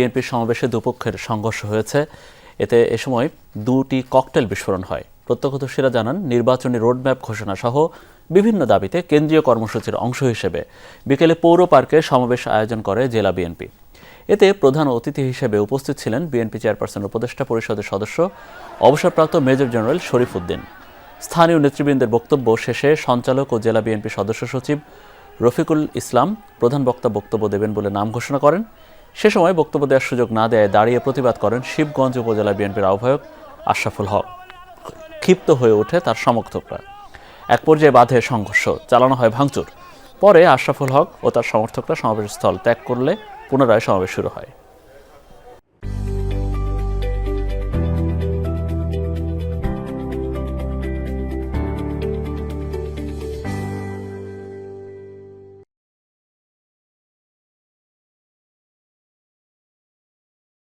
বিএনপির সমাবেশে দুপক্ষের সংঘর্ষ হয়েছে। এতে এ সময় দুটি ককটেল বিস্ফোরণ হয়। প্রত্যক্ষদর্শীরা জানান, নির্বাচনী রোডম্যাপ ঘোষণা সহ বিভিন্ন দাবিতে কেন্দ্রীয় কর্মসূচির অংশ হিসেবে বিকেলে পৌর পার্কে সমাবেশ আয়োজন করে জেলা বিএনপি। এতে প্রধান অতিথি হিসেবে উপস্থিত ছিলেন বিএনপি চেয়ারপারসন উপদেষ্টা পরিষদের সদস্য, অবসরপ্রাপ্ত মেজর জেনারেল শরীফ উদ্দিন স্থানীয় নেতৃবৃন্দের বক্তব্য শেষে সঞ্চালক ও জেলা বিএনপি সদস্য সচিব রফিকুল ইসলাম প্রধান বক্তা বক্তব্য দেবেন বলে নাম ঘোষণা করেন। সে সময় বক্তব্য দেওয়ার সুযোগ না দেয় দাঁড়িয়ে প্রতিবাদ করেন শিবগঞ্জ উপজেলা বিএনপির আহ্বায়ক আশরাফুল হক। ক্ষিপ্ত হয়ে ওঠে তার সমর্থকরা। এক পর্যায়ে বাধে সংঘর্ষ, চালানো হয় ভাঙচুর। পরে আশরাফুল হক ও তার সমর্থকরা সমাবেশস্থল ত্যাগ করলে পুনরায় সমাবেশ শুরু হয়।